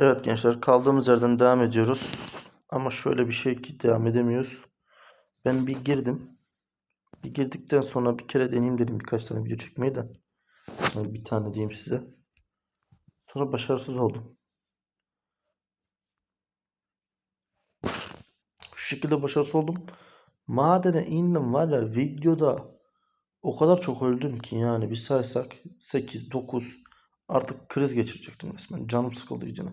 Evet gençler kaldığımız yerden devam ediyoruz. Ama şöyle bir şey ki devam edemiyoruz. Ben bir girdim. Bir girdikten sonra bir kere deneyeyim dedim birkaç tane video çekmeyi de. Yani bir tane diyeyim size. Sonra başarısız oldum. Şu şekilde başarısız oldum. Madene indim var ya videoda o kadar çok öldüm ki yani bir saysak 8, 9 artık kriz geçirecektim resmen. Canım sıkıldı iyicene.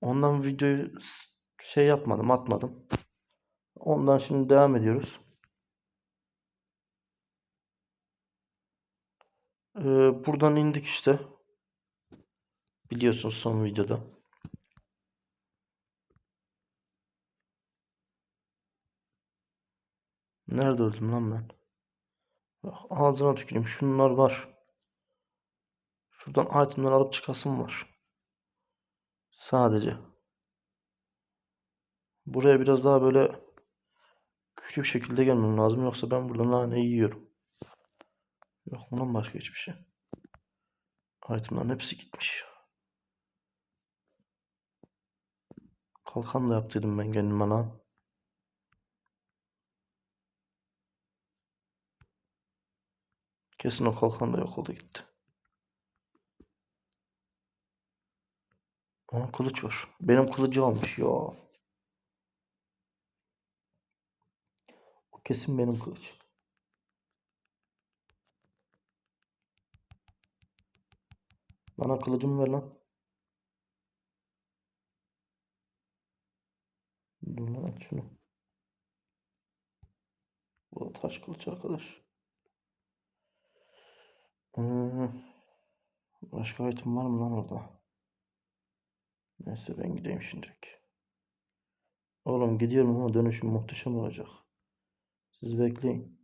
Ondan videoyu şey yapmadım, atmadım. Ondan şimdi devam ediyoruz. Ee, buradan indik işte. Biliyorsunuz son videoda. Nerede öldüm lan ben? Ağzına tüküreyim. Şunlar var. Şuradan itemleri alıp çıkasım var. Sadece. Buraya biraz daha böyle bir şekilde gelmem lazım. Yoksa ben burada nane yiyorum. Yok bundan başka hiçbir şey. Itemlerin hepsi gitmiş. Kalkan da yaptıydım ben kendime lan. Kesin o kalkan da yok oldu gitti. Aa kılıç var. Benim kılıcı almış ya. O kesin benim kılıç. Bana kılıcımı ver lan. Dur lan at şunu. Bu da taş kılıç arkadaş. Hmm. Başka item var mı lan orada? Neyse ben gideyim şimdilik. Oğlum gidiyorum ama dönüşüm muhteşem olacak. Siz bekleyin.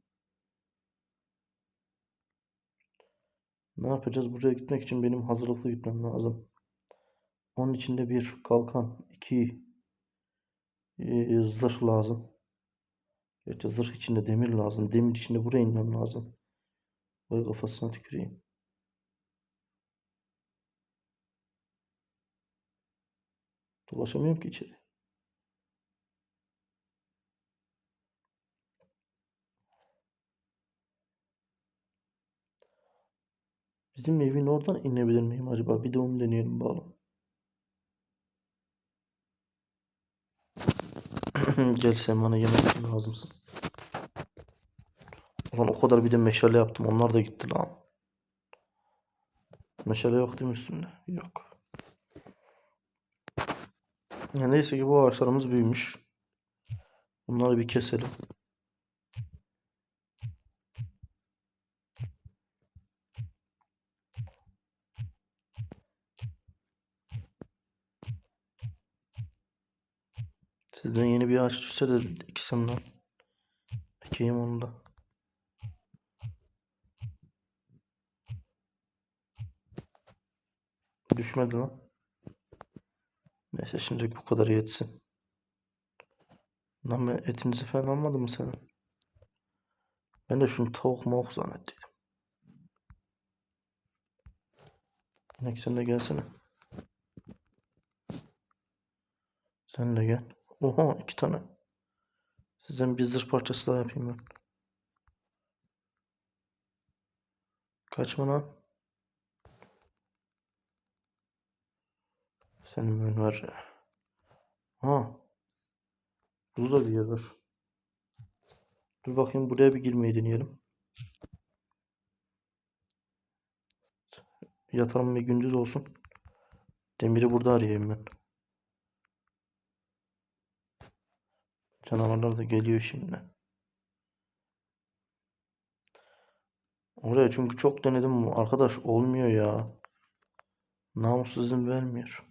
Ne yapacağız? Buraya gitmek için benim hazırlıklı gitmem lazım. Onun için de bir kalkan, iki e, zırh lazım. Gerçi zırh içinde demir lazım. Demir içinde buraya inmem lazım. Vay kafasına tüküreyim. Dolaşamıyorum ki içeri. Bizim evin oradan inebilir miyim acaba? Bir de onu deneyelim bakalım. Gel sen bana yemek lazımsın. Ulan o kadar bir de meşale yaptım. Onlar da gitti lan. Meşale yok değil mi üstünde? Yok. Ya neyse ki bu ağaçlarımız büyümüş. Bunları bir keselim. Sizden yeni bir ağaç düşse de lan. Ekeyim onu da. Düşmedi lan. Neyse şimdilik bu kadar yetsin. Lan ben etinizi falan almadım mı senin? Ben de şunu tavuk mavuk zannettiydim. İnek sen de gelsene. Sen de gel. Oha iki tane. Sizden bir zırh parçası daha yapayım ben. Kaçma lan. Senin ben var. Ha. Burada bir yer var. Dur bakayım buraya bir girmeyi deneyelim. Yatalım bir gündüz olsun. Demiri burada arayayım ben. Canavarlar da geliyor şimdi. Oraya çünkü çok denedim arkadaş olmuyor ya. Namussuz izin vermiyor.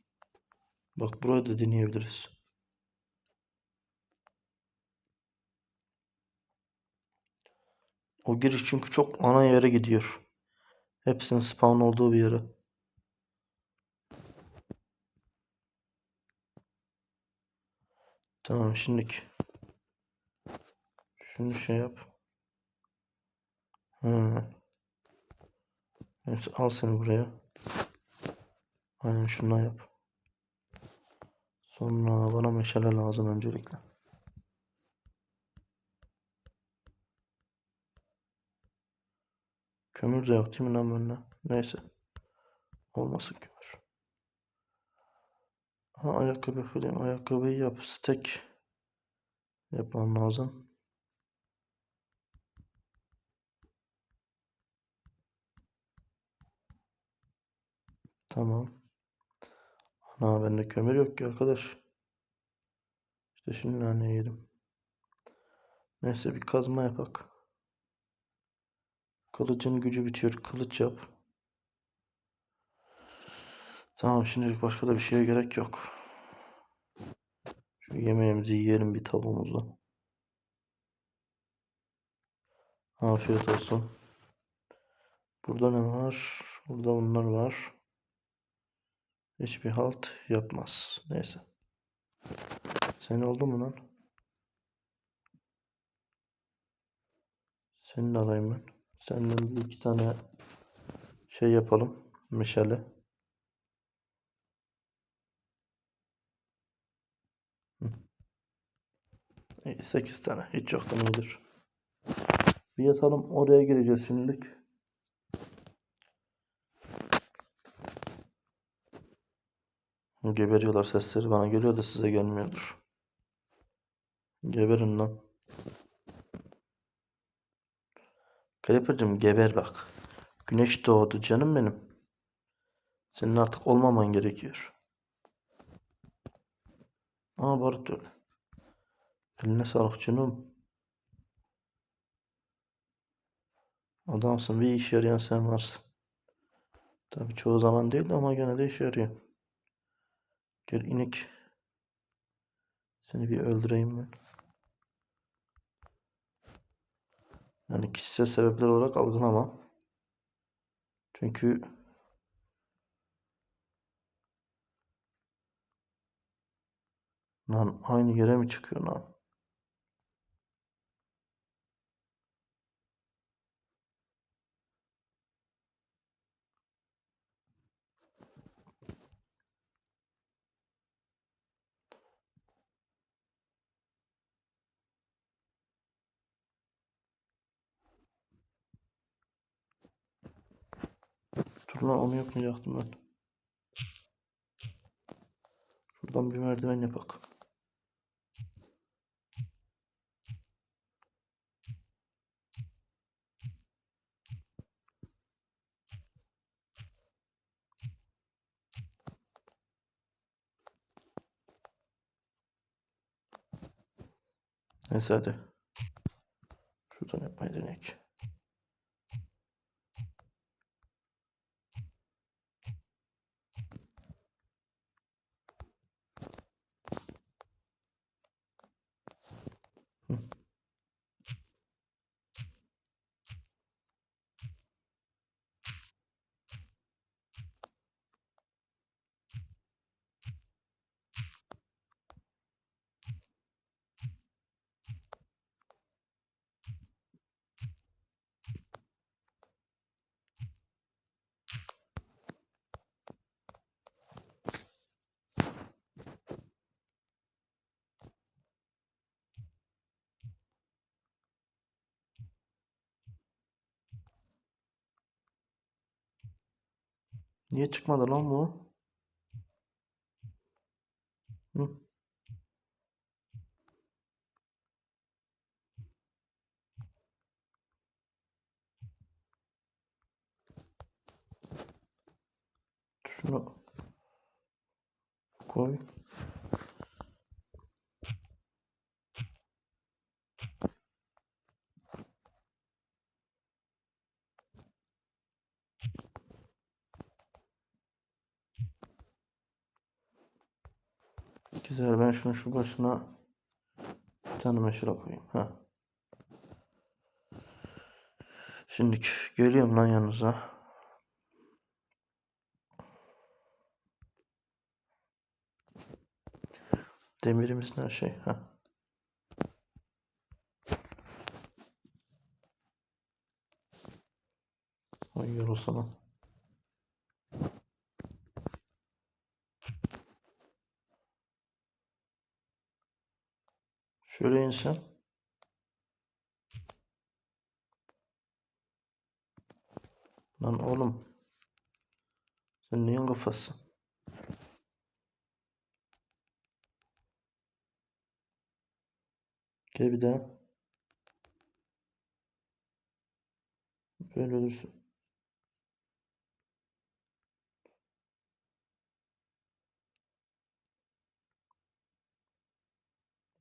Bak buraya da deneyebiliriz. O giriş çünkü çok ana yere gidiyor. Hepsinin spawn olduğu bir yere. Tamam şimdilik. Şunu şey yap. Hı. Evet, al seni buraya. Aynen şundan yap. Sonra bana meşale lazım öncelikle. Kömür de yok değil mi lan bende? Neyse. Olmasın kömür. Ha ayakkabı falan. Ayakkabıyı yap. Stek yapmam lazım. Tamam. Ana bende kömür yok ki arkadaş. İşte şimdi nane yedim. Neyse bir kazma yapak. Kılıcın gücü bitiyor. Kılıç yap. Tamam şimdilik başka da bir şeye gerek yok. Şu yemeğimizi yiyelim bir tavuğumuzla. Afiyet olsun. Burada ne var? Burada bunlar var. Hiçbir halt yapmaz. Neyse. Sen oldu mu lan? Seni de alayım ben. Senden bir iki tane şey yapalım. Meşale. İyi, sekiz tane. Hiç yoktan iyidir. Bir yatalım. Oraya gireceğiz şimdilik. Geberiyorlar sesleri bana geliyor da size gelmiyordur. Geberin lan. Creeper'cığım geber bak. Güneş doğdu canım benim. Senin artık olmaman gerekiyor. Aa barut öyle. Eline sağlık canım. Adamsın bir iş yarayan sen varsın. Tabii çoğu zaman değil ama gene de işe yarıyor. Gel inek. Seni bir öldüreyim ben. Yani kişisel sebepler olarak algılama. Çünkü lan aynı yere mi çıkıyor lan? Dur lan onu yapmayacaktım ben. Şuradan bir merdiven yapak. Neyse hadi. Şuradan yapmayı deneyelim. Niye çıkmadı lan bu? Hı? Şunu koy. Güzel ben şunu şu başına bir tane koyayım. Ha. Şimdi geliyorum lan yanınıza. Demirimiz her şey. Ha. Ay yorulsana. Şöyle insem. Lan oğlum. Sen neyin kafası? Gel bir daha. Böyle olursun.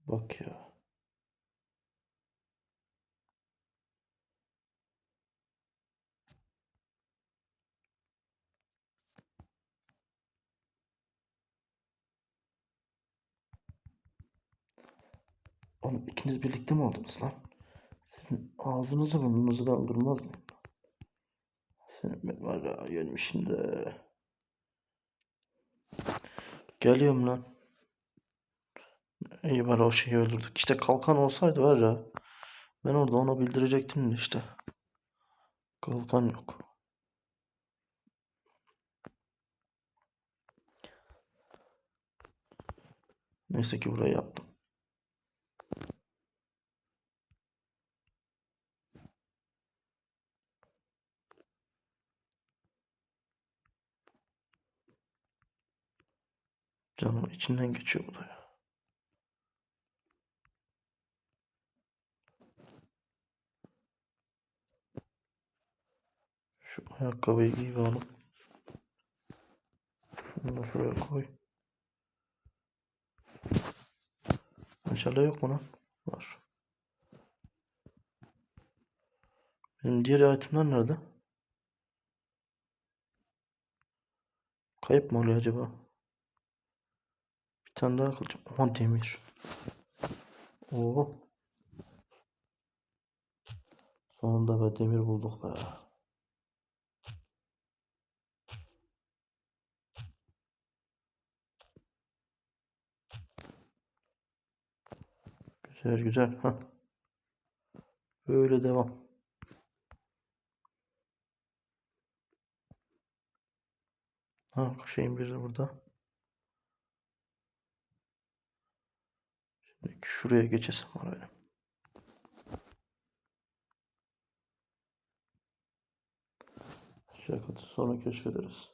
Bak ya. Oğlum ikiniz birlikte mi aldınız lan? Sizin ağzınızı burnunuzu da kırmaz mıyım? Senin ben var ya gelmişim de. Geliyorum lan. İyi bari o şeyi öldürdük. İşte kalkan olsaydı var ya. Ben orada ona bildirecektim de işte. Kalkan yok. Neyse ki burayı yaptım. Canım içinden geçiyor bu ya. Şu ayakkabıyı giy bakalım. Şunu da şuraya koy. Meşale yok mu lan? Var. Benim diğer itemler nerede? Kayıp mı oluyor acaba? Tane daha kılacağım. Aman demir. Oo. Sonunda be demir bulduk be. Güzel güzel. Ha. Böyle devam. Ha şeyin biri burada. Şimdi şuraya geçesim var benim. Şakatı sonra keşfederiz.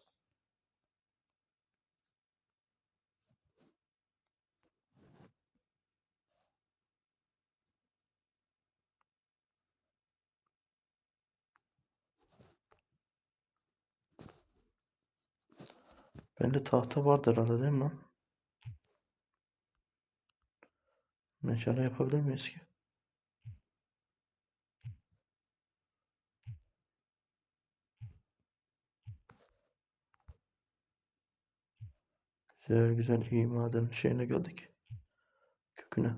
Bende tahta vardır herhalde değil mi lan? Meşale yapabilir miyiz ki? Güzel güzel iyi maden şeyine geldik. Köküne.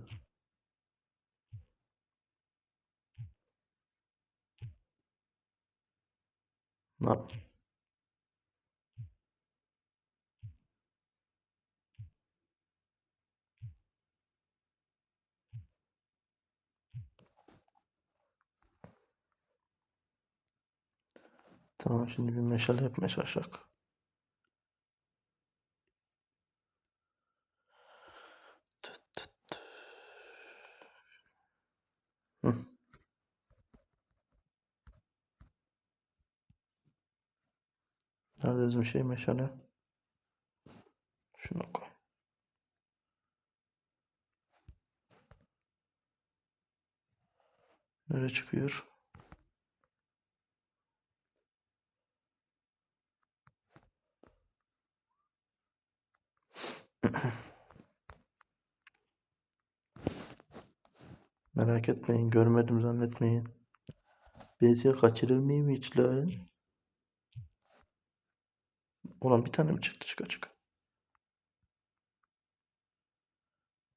Lan. Tamam şimdi bir meşale yapmaya çalışacak. Nerede bizim şey meşale? Şuna koy. Nereye çıkıyor? Merak etmeyin, görmedim zannetmeyin. BC kaçırır mıyım hiç lan? Ulan bir tane mi çıktı çık açık?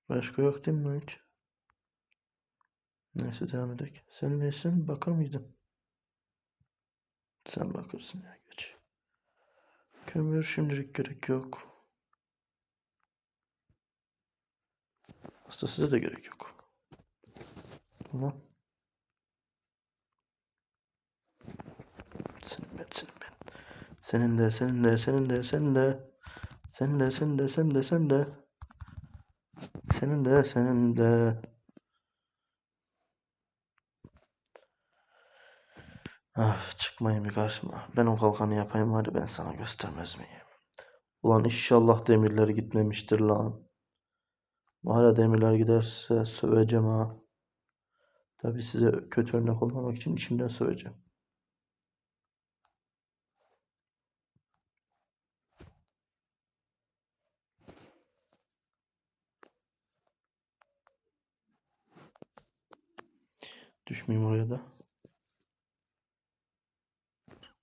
Başka yok değil mi hiç? Neyse devam edelim. Sen neysin? Bakır mıydın? Sen bakırsın ya geç. Kömür şimdilik gerek yok. Aslında size de gerek yok. Bunu senin ben, senin ben. Senin de, senin de, senin de, senin de. Senin de, senin de, senin de, senin de. Senin de, senin de. Ah çıkmayın bir karşıma. Ben o kalkanı yapayım hadi ben sana göstermez miyim? Ulan inşallah demirleri gitmemiştir lan. Hala demirler giderse söveceğim ha. Tabii size kötü örnek olmamak için içimden söveceğim. Düşmeyeyim oraya da.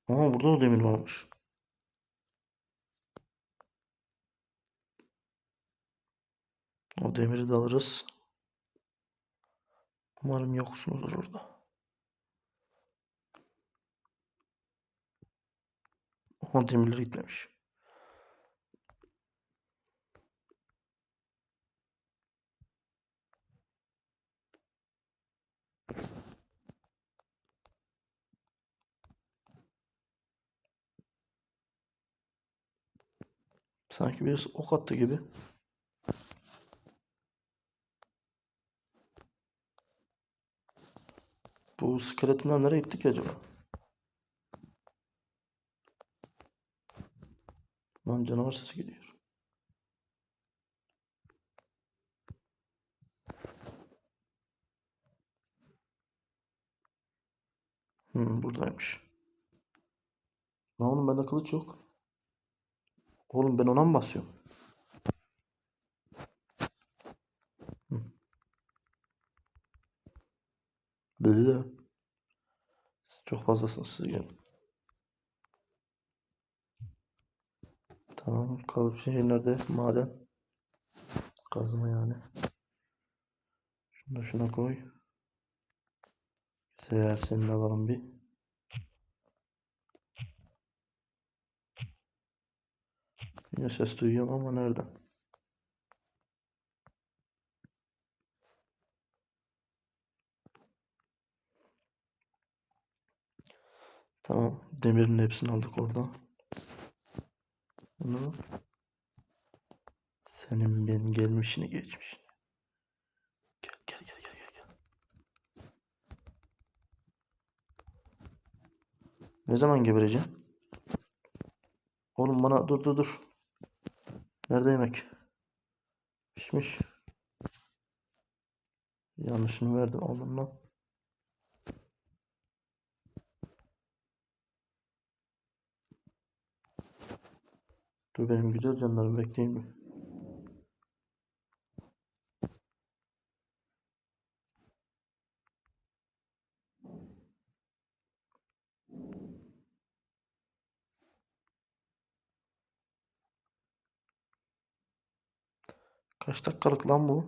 Aa burada da demir varmış. O demiri de alırız. Umarım yoksunuzdur orada. Ama demirler gitmemiş. Sanki birisi ok attı gibi. Bu skeletonlar nereye gitti ki acaba? Lan canavar sesi geliyor. Hmm, buradaymış. Lan oğlum bende kılıç yok. Oğlum ben ona mı basıyorum? Böyle. Siz çok fazlasınız siz gelin. Tamam. Kalıp şey nerede? Maden. Kazma yani. Şunu da şuna koy. Senin de alalım bir. Yine ses duyuyorum ama nereden? Tamam. Demirin hepsini aldık orada. Bunu senin benim gelmişini geçmişini. Gel gel gel gel gel. gel. Ne zaman gebereceğim? Oğlum bana dur dur dur. Nerede yemek? Pişmiş. Yanlışını verdim oğlum lan. Dur benim güzel canlarım bekleyin mi? Kaç dakikalık lan bu?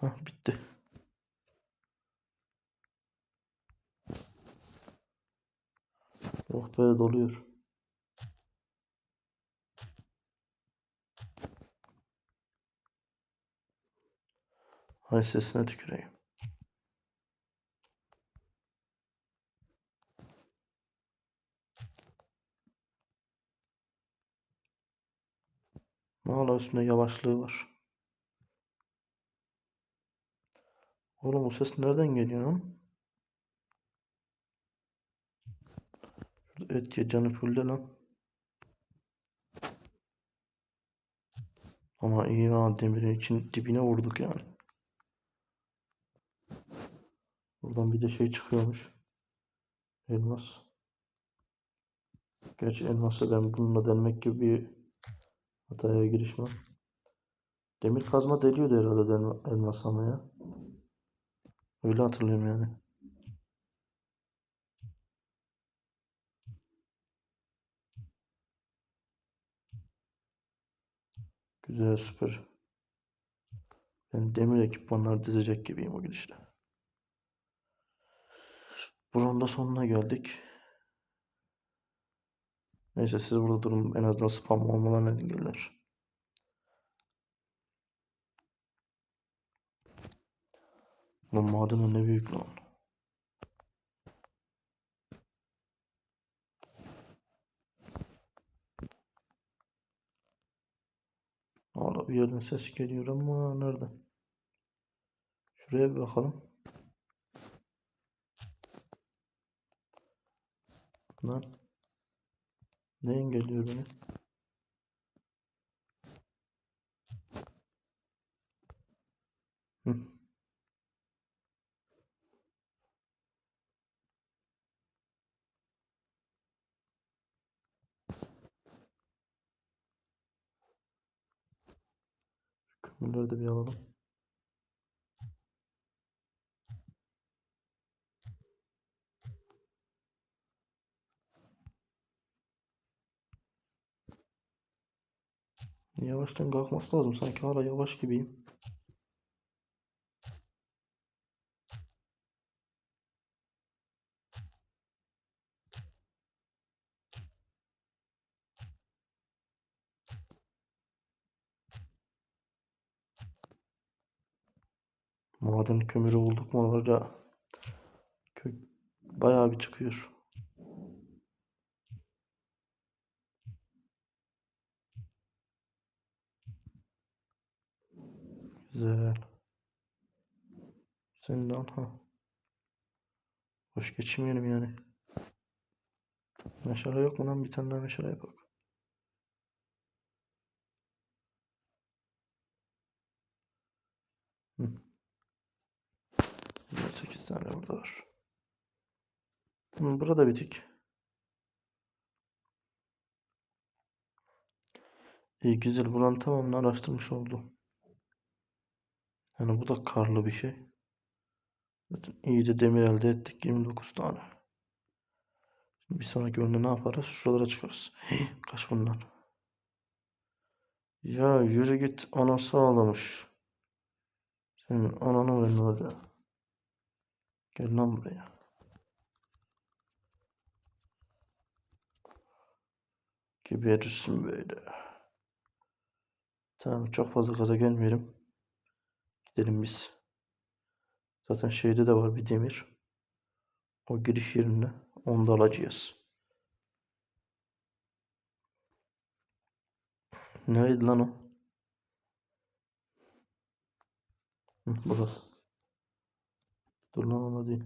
Hah bitti. Oh be doluyor. Hay sesine tüküreyim. Hala üstünde yavaşlığı var. Oğlum o ses nereden geliyor lan? Şurada et ye canı fulle lan. Ama iyi ha demirin için dibine vurduk yani. Buradan bir de şey çıkıyormuş. Elmas. Gerçi elması ben bununla delmek gibi bir hataya girişmem. Demir kazma deliyordu herhalde elmas ama ya. Öyle hatırlıyorum yani. Güzel süper. Ben demir ekipmanlar dizecek gibiyim o gidişle. Buranın da sonuna geldik. Neyse siz burada durun. En azından spam olmalarını engeller. Lan maden ne büyük lan. Hala bir yerden ses geliyor ama nereden? Şuraya bir bakalım. Lan. Ne engelliyor beni? Hı. Kömürleri de bir alalım. Yavaştan kalkması lazım. Sanki hala yavaş gibiyim. Maden kömürü bulduk mu var ya. Kök bayağı bir çıkıyor. Güzel. Sen de ha. Boş geçmeyelim yani. Meşale yok mu lan? Bir tane daha meşale yapak. Hı. 8 tane burada var. Hı, burada bitik. İyi güzel. Buranın tamamını araştırmış oldum. Yani bu da karlı bir şey. Zaten iyice demir elde ettik. 29 tane. Şimdi bir sonraki oyunda ne yaparız? Şuralara çıkarız. Kaç bundan? Ya yürü git. Anası ağlamış. Senin ananı verin orada. Gel lan buraya. Geberirsin böyle. Tamam çok fazla gaza gelmeyelim. Gidelim biz. Zaten şeyde de var bir demir. O giriş yerinde. Onu da alacağız. Nereydi lan o? Hı, burası. Dur lan ona değil.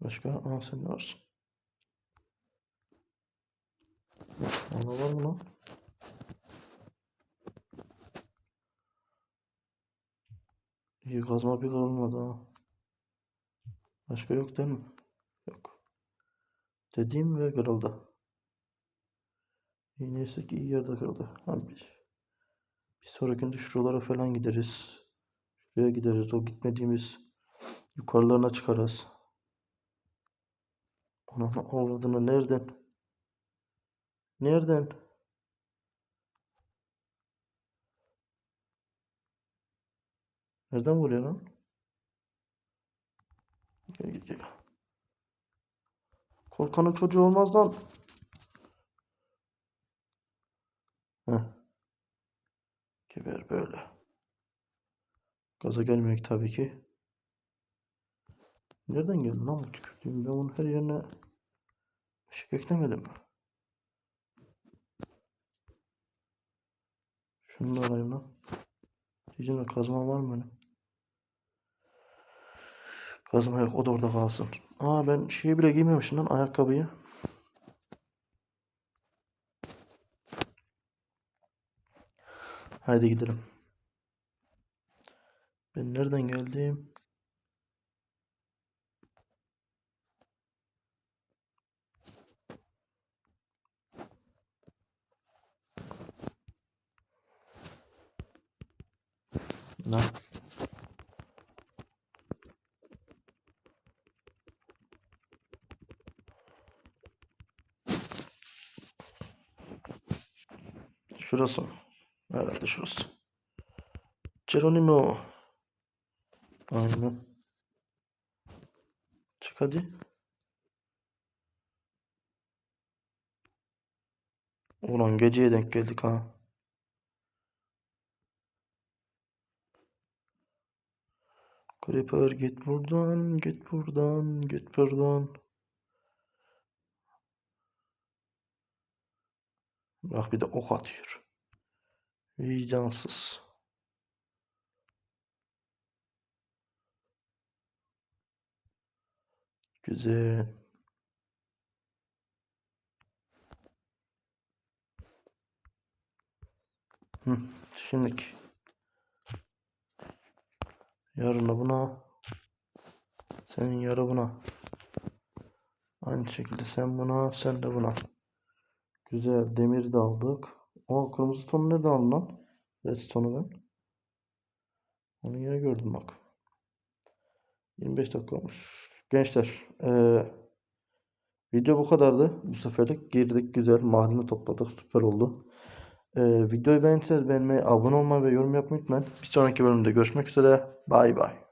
Başka? Aa sen de varsın. Ona var mı lan? İyi kazma bir kırılmadı ha. Başka yok değil mi? Yok. Dediğim ve kırıldı. Neyse ki iyi yerde kırıldı. Abi bir, bir sonrakinde şuralara falan gideriz. Şuraya gideriz. O gitmediğimiz yukarılarına çıkarız. Onun avradını nereden? Nereden? Nereden vuruyor lan? Gel gel gel. Korkanın çocuğu olmaz lan. Heh. Geber böyle. Gaza gelmiyor tabii ki. Nereden geldi lan bu tükürdüğüm? Ben onun her yerine ışık eklemedim. Şunu da alayım lan. Diyeceğim kazma var mı benim? Kazma yok. O da orada kalsın. Aa ben şeyi bile giymemişim lan ayakkabıyı. Haydi gidelim. Ben nereden geldim? Ne? Şurası mı? Herhalde şurası. Geronimo. Aynen. Çık hadi. Ulan geceye denk geldik ha. Creeper git buradan, git buradan, git buradan. Bak bir de ok atıyor. Vicdansız. Güzel. Hı, şimdiki. Yarın da buna. Senin yarı buna. Aynı şekilde sen buna, sen de buna. Güzel. Demir de aldık. O kırmızı tonu nereden aldın lan? Redstone'u ben. Onu yine gördüm bak. 25 dakika olmuş. Gençler, eee, video bu kadardı. Bu seferlik girdik güzel. Madeni topladık. Süper oldu. Eee, videoyu beğendiyseniz beğenmeyi, abone olmayı ve yorum yapmayı unutmayın. Bir sonraki bölümde görüşmek üzere. Bay bay.